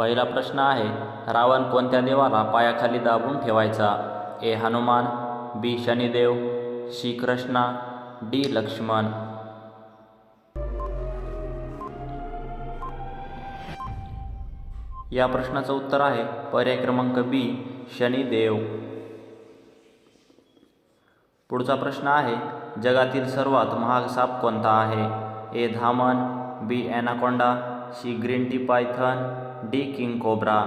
पहिला प्रश्न आहे रावण कोणत्या देवाला पायाखाली दाबून ठेवायचा? A Hanuman B Shanidev C Krishna D Lakshman. या प्रश्नाचं उत्तर आहे पर्याय क्रमांक बी शनिदेव. पुढचा प्रश्न आहे जगातील सर्वात महाग साप कोणता आहे? A Dhaman B anaconda C green tree python D king cobra.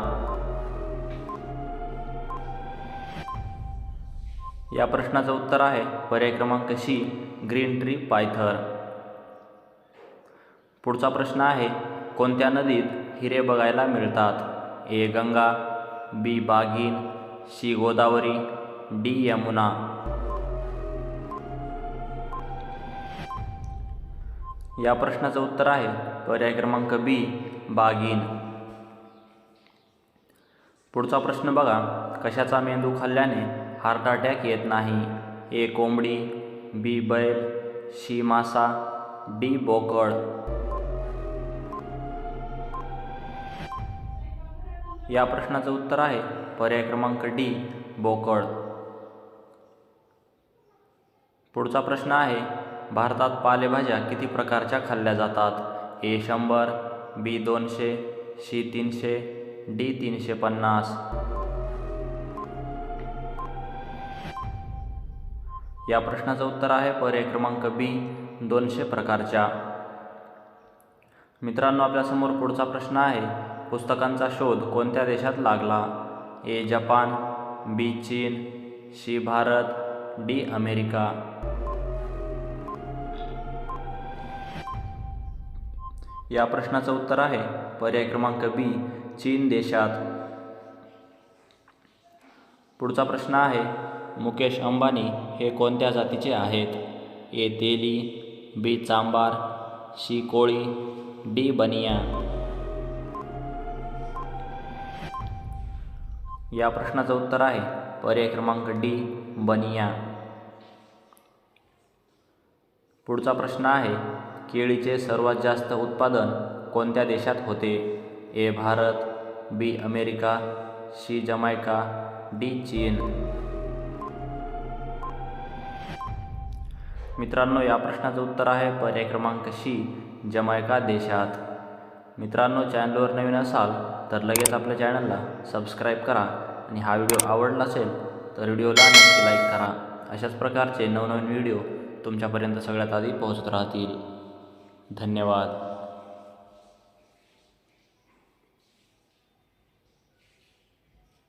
या प्रश्नाचं उत्तर आहे पर्याय क्रमांक सी ग्रीन ट्री पायथर पुढचा प्रश्न आहे कोणत्या नदीत हिरे बघायला मिळतात? ए गंगा बी बागीन सी गोदावरी डी यमुना. या प्रश्नाचं उत्तर आहे. पर्याय क्रमांक बी बागीन. पुढचा प्रश्न बघा. कशाचा मेंदू खाल्ल्याने हार्ट अटॅक येत नाही? ए कोंबडी बी बैल शी मासा डी बोकड. या प्रश्नाचं उत्तर आहे. पर्याय क्रमांक डी बोकड. पुढचा प्रश्न आहे. भारतात पालेभाज्या किती प्रकारच्या खाल्ल्या जातात? ए शंभर बी दोनशे सी तीनशे डी तीनशे पन्नास. या प्रश्नाचं उत्तर आहे पर्याय क्रमांक बी दोनशे प्रकारच्या. मित्रांनो आपल्यासमोर पुढचा प्रश्न आहे. पुस्तकांचा शोध कोणत्या देशात लागला? ए जपान बी चीन सी भारत डी अमेरिका. या प्रश्नाचं उत्तर आहे. पर्याय क्रमांक बी चीन देशात. पुढचा प्रश्न आहे मुकेश अंबानी हे कोणत्या जातीचे आहेत? ए तेली बी चांबार सी कोळी डी बनिया. या प्रश्नाचं उत्तर आहे पर्याय क्रमांक डी बनिया. पुढचा प्रश्न आहे केळीचे सर्वात जास्त उत्पादन कोणत्या देशात होते? A Bharat B America C Jamaica D चीन. मित्रांनो या प्रश्नाचं उत्तर आहे पर्याय क्रमांक सी जमायका देशात. मित्रांनो चॅनलवर नवीन असाल तर लगेच आपल्या चॅनलला सबस्क्राईब करा आणि हा व्हिडिओ आवडला असेल तर व्हिडिओला नक्की लाईक करा. अशाच प्रकारचे नवनवीन व्हिडिओ तुमच्यापर्यंत सगळ्यात आधी पोहोचत राहतील. धन्यवाद.